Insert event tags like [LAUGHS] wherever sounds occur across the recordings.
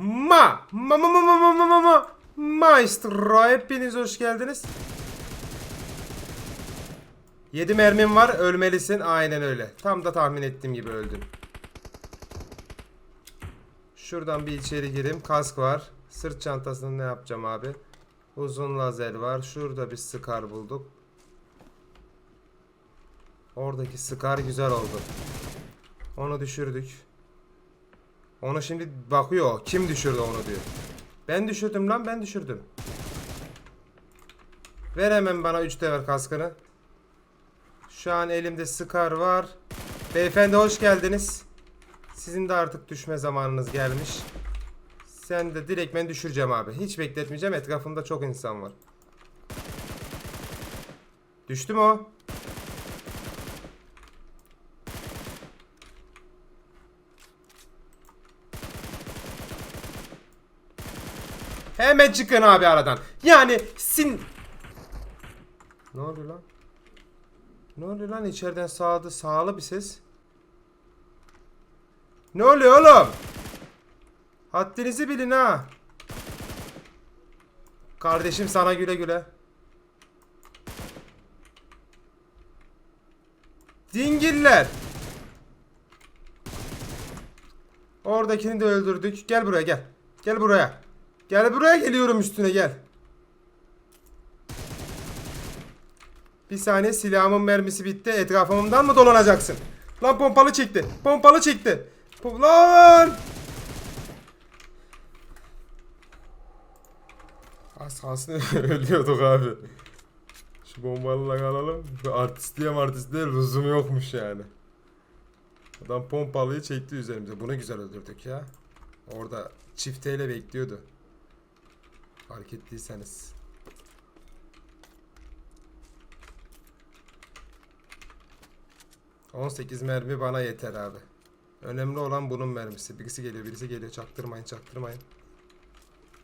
Ma. Ma ma ma ma ma ma ma ma. Maestro hepiniz hoş geldiniz. 7 mermim var ölmelisin aynen öyle. Tam da tahmin ettiğim gibi öldüm. Şuradan bir içeri gireyim. Kask var. Sırt çantasını ne yapacağım abi? Uzun lazer var. Şurada bir sıkar bulduk. Oradaki sıkar güzel oldu. Onu düşürdük. Onu şimdi bakıyor. Kim düşürdü onu diyor. Ben düşürdüm lan ben düşürdüm. Ver hemen bana 3 dever kaskını. Şu an elimde skar var. Beyefendi hoş geldiniz. Sizin de artık düşme zamanınız gelmiş. Sen de direkt ben düşüreceğim abi. Hiç bekletmeyeceğim. Etrafımda çok insan var. Düştü mü o? Hemen çıkın abi aradan. Yani sin... Ne oluyor lan? Ne oluyor lan içeriden sağda sağlı bir ses? Ne oluyor oğlum? Haddinizi bilin ha. Kardeşim sana güle güle. Dingiller. Oradakini de öldürdük. Gel buraya gel. Gel buraya. Gel buraya geliyorum üstüne gel. Bir saniye silahımın mermisi bitti. Etrafımdan mı dolanacaksın? Lan pompalı çekti. Pompalı çekti. Pom- Lan! Az kalsın [LAUGHS] ölüyorduk abi. Şu bombalıla alalım. Artistliğe artistliğe lüzum yokmuş yani. Adam pompalıyı çekti üzerimize. Bunu güzel öldürdük ya. Orada çifteyle bekliyordu. Fark ettiyseniz. ...18 mermi bana yeter abi. Önemli olan bunun mermisi. Birisi geliyor, birisi geliyor. Çaktırmayın, çaktırmayın.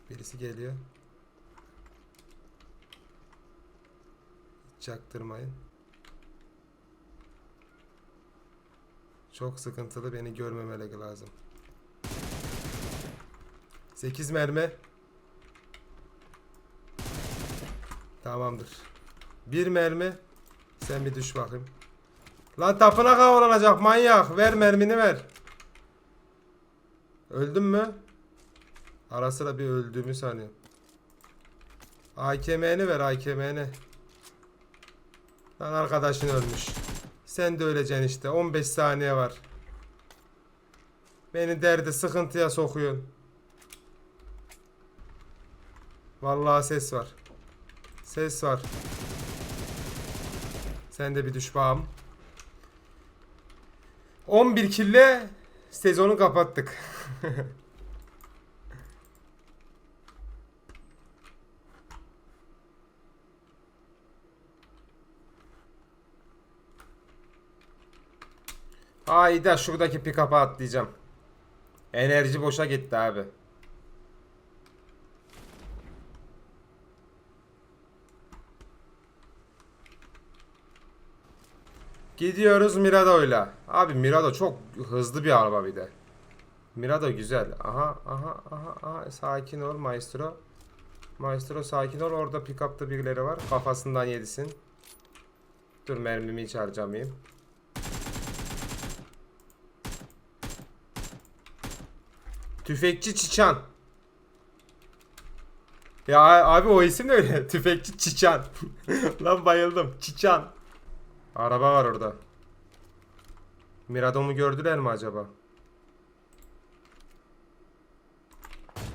Birisi geliyor. Çaktırmayın. Çok sıkıntılı beni görmemeleri lazım. 8 mermi. Tamamdır. Bir mermi. Sen bir düş bakayım. Lan tapınak havalanacak manyak. Ver mermini ver. Öldün mü? Ara sıra bir öldüğümü sanıyorum. AKM'ni ver AKM'ni. Lan arkadaşın ölmüş. Sen de öleceksin işte. 15 saniye var. Beni derdi sıkıntıya sokuyorsun. Vallahi ses var. Ses var. Sen de bir düş bağım. 11 kille sezonu kapattık. [LAUGHS] Hayda şuradaki pick-up'a atlayacağım. Enerji boşa gitti abi. Gidiyoruz Mirado'yla. Abi Mirado çok hızlı bir araba bir de. Mirado güzel. Aha aha aha aha sakin ol maestro. Maestro sakin ol orada pick-up'ta birileri var. Kafasından yedisin. Dur mermimi hiç harcamayayım. Tüfekçi Çiçan. Ya abi o isim de öyle. [LAUGHS] Tüfekçi Çiçan. [LAUGHS] Lan bayıldım. Çiçan. Araba var orada. Miradom'u gördüler mi acaba?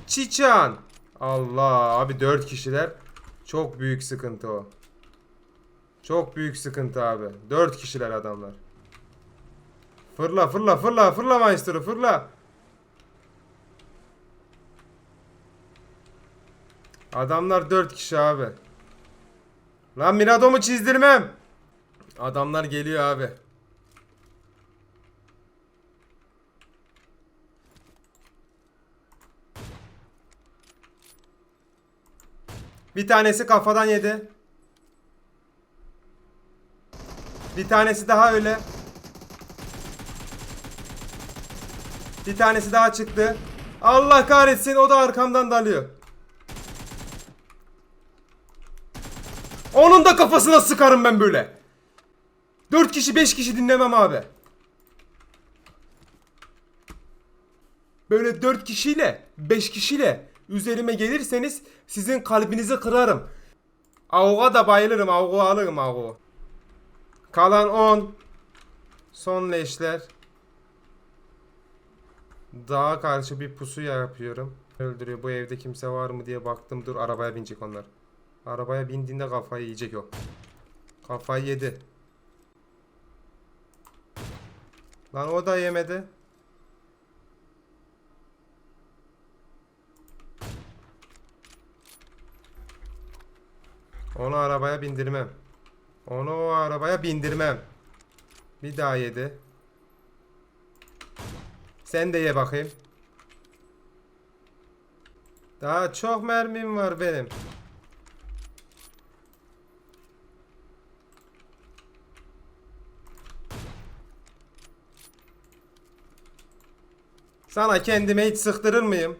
Çiçan. Allah abi 4 kişiler. Çok büyük sıkıntı o. Çok büyük sıkıntı abi. 4 kişiler adamlar. Fırla fırla fırla fırla maestro fırla. Adamlar 4 kişi abi. Lan Miradom'u çizdirmem. Adamlar geliyor abi. Bir tanesi kafadan yedi. Bir tanesi daha öyle. Bir tanesi daha çıktı. Allah kahretsin o da arkamdan dalıyor. Onun da kafasına sıkarım ben böyle. 4 kişi 5 kişi dinlemem abi. Böyle 4 kişiyle 5 kişiyle üzerime gelirseniz sizin kalbinizi kırarım. Avuğa da bayılırım. Avuğu alırım avuğu. Kalan 10. Son leşler. Dağa karşı bir pusu yapıyorum. Öldürüyor. Bu evde kimse var mı diye baktım. Dur arabaya binecek onlar. Arabaya bindiğinde kafayı yiyecek o. Kafayı yedi. Lan o da yemedi. Onu arabaya bindirmem. Onu o arabaya bindirmem. Bir daha yedi. Sen de ye bakayım. Daha çok mermim var benim. Sana kendime hiç sıktırır mıyım?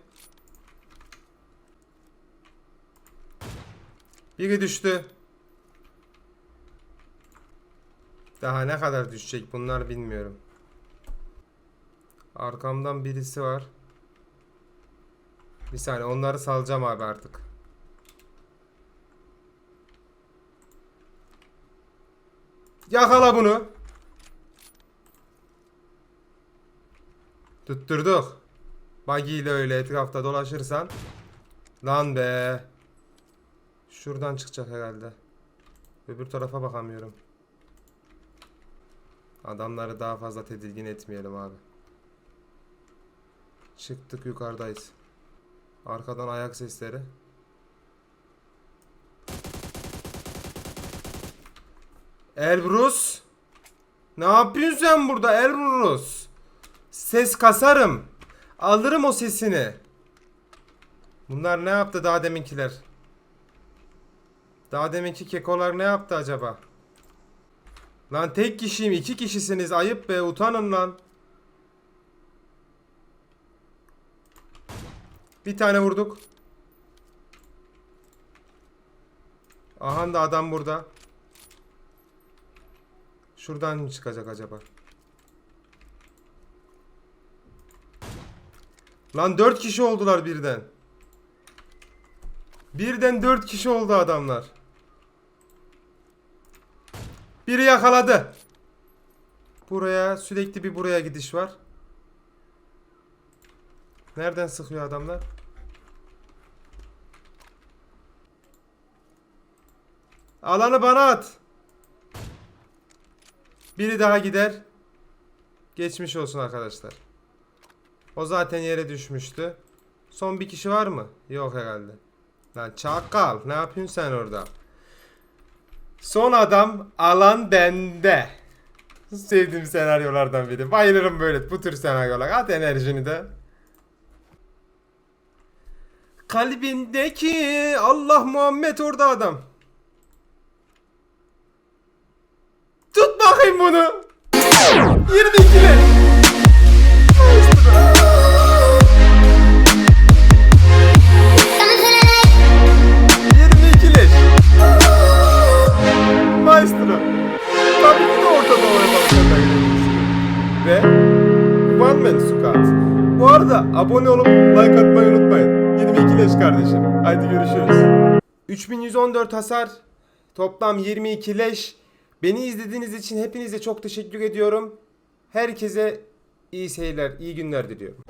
Biri düştü. Daha ne kadar düşecek bunlar bilmiyorum. Arkamdan birisi var. Bir saniye onları salacağım abi artık. Yakala bunu. Tutturduk. Buggy ile öyle etrafta dolaşırsan. Lan be. Şuradan çıkacak herhalde. Öbür tarafa bakamıyorum. Adamları daha fazla tedirgin etmeyelim abi. Çıktık yukarıdayız. Arkadan ayak sesleri. Elbrus. Ne yapıyorsun sen burada Elbrus? Ses kasarım. Alırım o sesini. Bunlar ne yaptı daha deminkiler? Daha deminki kekolar ne yaptı acaba? Lan tek kişiyim iki kişisiniz ayıp be utanın lan. Bir tane vurduk. Aha da adam burada. Şuradan mı çıkacak acaba? Lan dört kişi oldular birden. Birden dört kişi oldu adamlar. Biri yakaladı. Buraya sürekli bir buraya gidiş var. Nereden sıkıyor adamlar? Alanı bana at. Biri daha gider. Geçmiş olsun arkadaşlar. O zaten yere düşmüştü. Son bir kişi var mı? Yok herhalde. Lan çakal ne yapıyorsun sen orada? Son adam alan bende. Sevdiğim senaryolardan biri. Bayılırım böyle bu tür senaryolar. At enerjini de. Kalbindeki Allah Muhammed orada adam. Tut bakayım bunu. 22'li. Kardeşim. Haydi görüşürüz. 3114 hasar. Toplam 22 leş. Beni izlediğiniz için hepinize çok teşekkür ediyorum. Herkese iyi seyirler, iyi günler diliyorum.